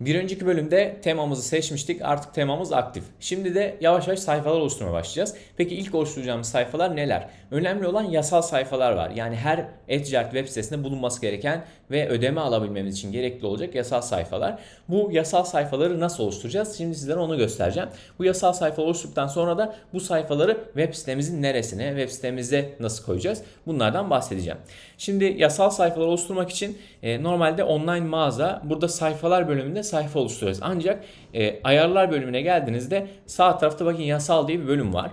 Bir önceki bölümde temamızı seçmiştik. Artık temamız aktif. Şimdi de yavaş yavaş sayfalar oluşturmaya başlayacağız. Peki ilk oluşturacağımız sayfalar neler? Önemli olan yasal sayfalar var. Yani her e-ticaret web sitesinde bulunması gereken ve ödeme alabilmemiz için gerekli olacak yasal sayfalar. Bu yasal sayfaları nasıl oluşturacağız? Şimdi sizlere onu göstereceğim. Bu yasal sayfa oluşturduktan sonra da bu sayfaları web sitemizin neresine, web sitemize nasıl koyacağız? Bunlardan bahsedeceğim. Şimdi yasal sayfalar oluşturmak için e, normalde online mağaza burada sayfalar bölümünde sayfa oluşturuyoruz. Ancak e, ayarlar bölümüne geldiğinizde sağ tarafta bakın yasal diye bir bölüm var.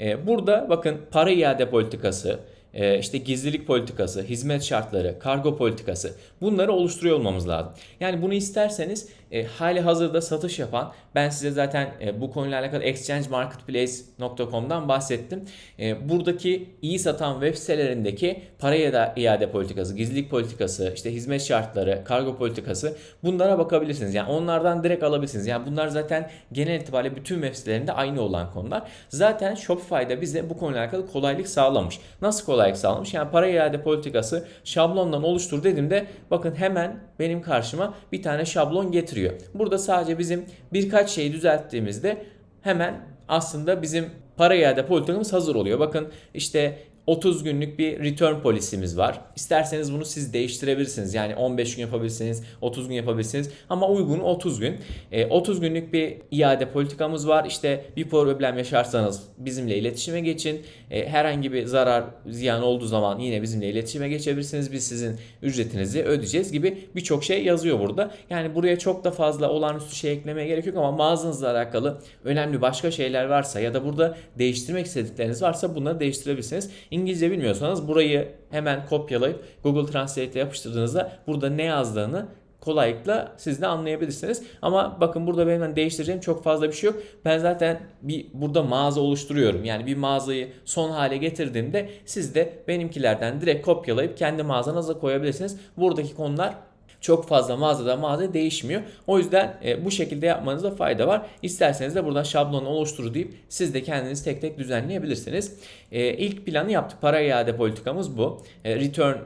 E, burada bakın para iade politikası, e, işte gizlilik politikası, hizmet şartları, kargo politikası bunları oluşturuyor olmamız lazım. Yani bunu isterseniz e, hali hazırda satış yapan ben size zaten e, bu konuyla alakalı exchangemarketplace.com'dan bahsettim. E, buradaki iyi satan web sitelerindeki para iade politikası, gizlilik politikası, işte hizmet şartları, kargo politikası bunlara bakabilirsiniz. Yani onlardan direkt alabilirsiniz. Yani bunlar zaten genel itibariyle bütün web sitelerinde aynı olan konular. Zaten Shopify'da bize bu konuyla alakalı kolaylık sağlamış. Nasıl kolaylık sağlamış? Yani para iade politikası şablondan oluştur dediğimde bakın hemen benim karşıma bir tane şablon getiriyor. Burada sadece bizim birkaç şeyi düzelttiğimizde hemen aslında bizim para iade politikamız hazır oluyor. Bakın işte 30 günlük bir return polisimiz var. İsterseniz bunu siz değiştirebilirsiniz. Yani 15 gün yapabilirsiniz, 30 gün yapabilirsiniz. Ama uygun 30 gün. E, 30 günlük bir iade politikamız var. İşte bir problem yaşarsanız bizimle iletişime geçin. E, herhangi bir zarar, ziyan olduğu zaman yine bizimle iletişime geçebilirsiniz. Biz sizin ücretinizi ödeyeceğiz gibi birçok şey yazıyor burada. Yani buraya çok da fazla olağanüstü şey eklemeye gerek yok ama mağazanızla alakalı önemli başka şeyler varsa ya da burada değiştirmek istedikleriniz varsa bunları değiştirebilirsiniz. İngilizce bilmiyorsanız burayı hemen kopyalayıp Google Translate'e yapıştırdığınızda burada ne yazdığını kolaylıkla siz de anlayabilirsiniz. Ama bakın burada benim değiştireceğim çok fazla bir şey yok. Ben zaten bir burada mağaza oluşturuyorum. Yani bir mağazayı son hale getirdiğimde siz de benimkilerden direkt kopyalayıp kendi mağazanıza koyabilirsiniz. Buradaki konular çok fazla mağazada mağaza değişmiyor. O yüzden e, bu şekilde yapmanızda fayda var. İsterseniz de buradan şablonu oluştur deyip siz de kendiniz tek tek düzenleyebilirsiniz. E, ilk planı yaptık. Para iade politikamız bu. E, return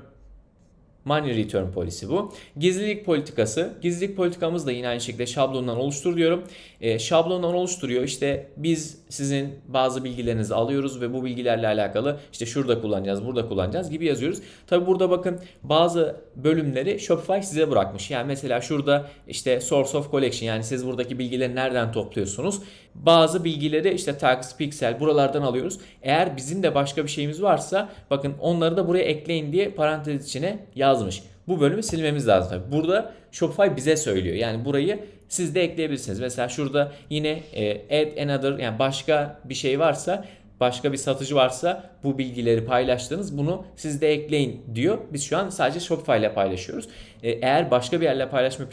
Money Return Policy bu. Gizlilik politikası. Gizlilik politikamız da yine aynı şekilde şablondan oluştur diyorum. E, şablondan oluşturuyor. İşte biz sizin bazı bilgilerinizi alıyoruz ve bu bilgilerle alakalı işte şurada kullanacağız, burada kullanacağız gibi yazıyoruz. Tabi burada bakın bazı bölümleri Shopify size bırakmış. Yani mesela şurada işte source of collection yani siz buradaki bilgileri nereden topluyorsunuz? Bazı bilgileri işte tags, pixel buralardan alıyoruz. Eğer bizim de başka bir şeyimiz varsa bakın onları da buraya ekleyin diye parantez içine yazmış. Bu bölümü silmemiz lazım tabii. Burada Shopify bize söylüyor. Yani burayı siz de ekleyebilirsiniz. Mesela şurada yine e, add another yani başka bir şey varsa başka bir satıcı varsa bu bilgileri paylaştınız bunu siz de ekleyin diyor. Biz şu an sadece Shopify ile paylaşıyoruz. E, eğer başka bir yerle paylaşmayı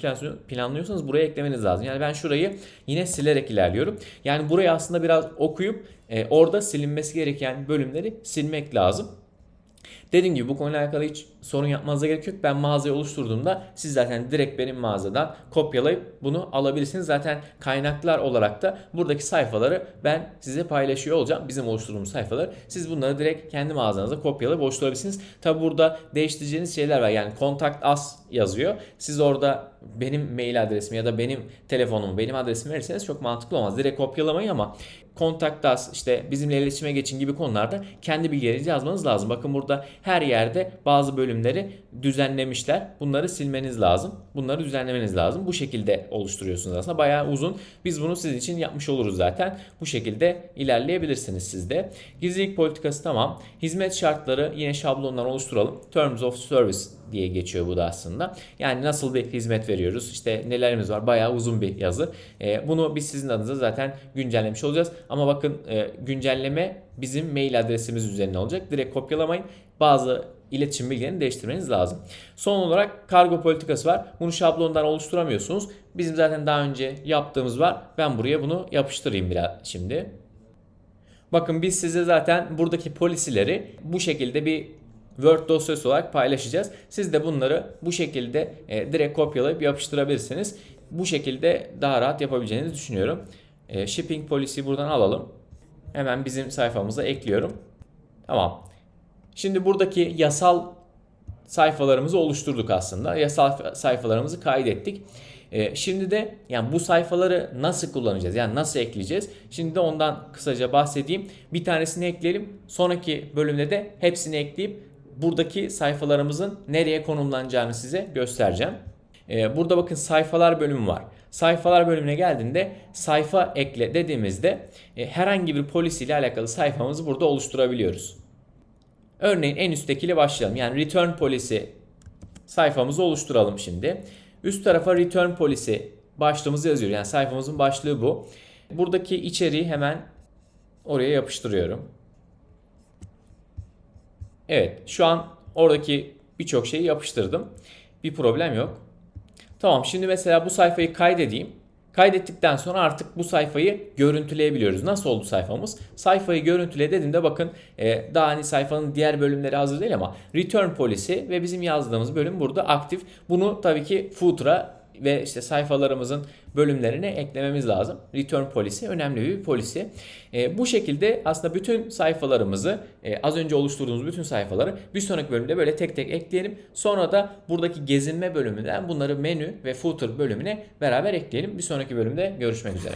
planlıyorsanız buraya eklemeniz lazım. Yani ben şurayı yine silerek ilerliyorum. Yani burayı aslında biraz okuyup e, orada silinmesi gereken bölümleri silmek lazım. Dediğim gibi bu konuyla alakalı hiç sorun yapmanıza gerek yok. Ben mağazayı oluşturduğumda siz zaten direkt benim mağazadan kopyalayıp bunu alabilirsiniz. Zaten kaynaklar olarak da buradaki sayfaları ben size paylaşıyor olacağım. Bizim oluşturduğumuz sayfaları. Siz bunları direkt kendi mağazanıza kopyalayıp oluşturabilirsiniz. Tabi burada değiştireceğiniz şeyler var. Yani contact us yazıyor. Siz orada benim mail adresimi ya da benim telefonumu, benim adresimi verirseniz çok mantıklı olmaz. Direkt kopyalamayın ama contact us işte bizimle iletişime geçin gibi konularda kendi bilgilerinizi yazmanız lazım. Bakın burada her yerde bazı bölümleri düzenlemişler. Bunları silmeniz lazım. Bunları düzenlemeniz lazım. Bu şekilde oluşturuyorsunuz aslında. Bayağı uzun. Biz bunu sizin için yapmış oluruz zaten. Bu şekilde ilerleyebilirsiniz siz de. Gizlilik politikası tamam. Hizmet şartları yine şablondan oluşturalım. Terms of Service diye geçiyor bu da aslında. Yani nasıl bir hizmet veriyoruz, işte nelerimiz var bayağı uzun bir yazı. E, bunu biz sizin adınıza zaten güncellemiş olacağız. Ama bakın e, güncelleme bizim mail adresimiz üzerine olacak. Direkt kopyalamayın. Bazı iletişim bilgilerini değiştirmeniz lazım. Son olarak kargo politikası var. Bunu şablondan oluşturamıyorsunuz. Bizim zaten daha önce yaptığımız var. Ben buraya bunu yapıştırayım biraz şimdi. Bakın biz size zaten buradaki polisileri bu şekilde bir Word dosyası olarak paylaşacağız. Siz de bunları bu şekilde e, direkt kopyalayıp yapıştırabilirsiniz. Bu şekilde daha rahat yapabileceğinizi düşünüyorum. E, shipping policy buradan alalım. Hemen bizim sayfamıza ekliyorum. Tamam. Şimdi buradaki yasal sayfalarımızı oluşturduk aslında. Yasal sayfalarımızı kaydettik. E, şimdi de yani bu sayfaları nasıl kullanacağız? Yani nasıl ekleyeceğiz? Şimdi de ondan kısaca bahsedeyim. Bir tanesini ekleyelim. Sonraki bölümde de hepsini ekleyip buradaki sayfalarımızın nereye konumlanacağını size göstereceğim. E, burada bakın sayfalar bölümü var. Sayfalar bölümüne geldiğinde sayfa ekle dediğimizde e, herhangi bir polis ile alakalı sayfamızı burada oluşturabiliyoruz. Örneğin en üsttekiyle başlayalım. Yani return polisi sayfamızı oluşturalım şimdi. Üst tarafa return polisi başlığımızı yazıyor. Yani sayfamızın başlığı bu. Buradaki içeriği hemen oraya yapıştırıyorum. Evet şu an oradaki birçok şeyi yapıştırdım. Bir problem yok. Tamam şimdi mesela bu sayfayı kaydedeyim. Kaydettikten sonra artık bu sayfayı görüntüleyebiliyoruz. Nasıl oldu sayfamız? Sayfayı görüntüle dediğimde bakın e, daha hani sayfanın diğer bölümleri hazır değil ama return policy ve bizim yazdığımız bölüm burada aktif. Bunu tabii ki footer'a ve işte sayfalarımızın bölümlerine eklememiz lazım. Return policy önemli bir policy. E, bu şekilde aslında bütün sayfalarımızı e, az önce oluşturduğumuz bütün sayfaları bir sonraki bölümde böyle tek tek ekleyelim. Sonra da buradaki gezinme bölümünden bunları menü ve footer bölümüne beraber ekleyelim. Bir sonraki bölümde görüşmek üzere.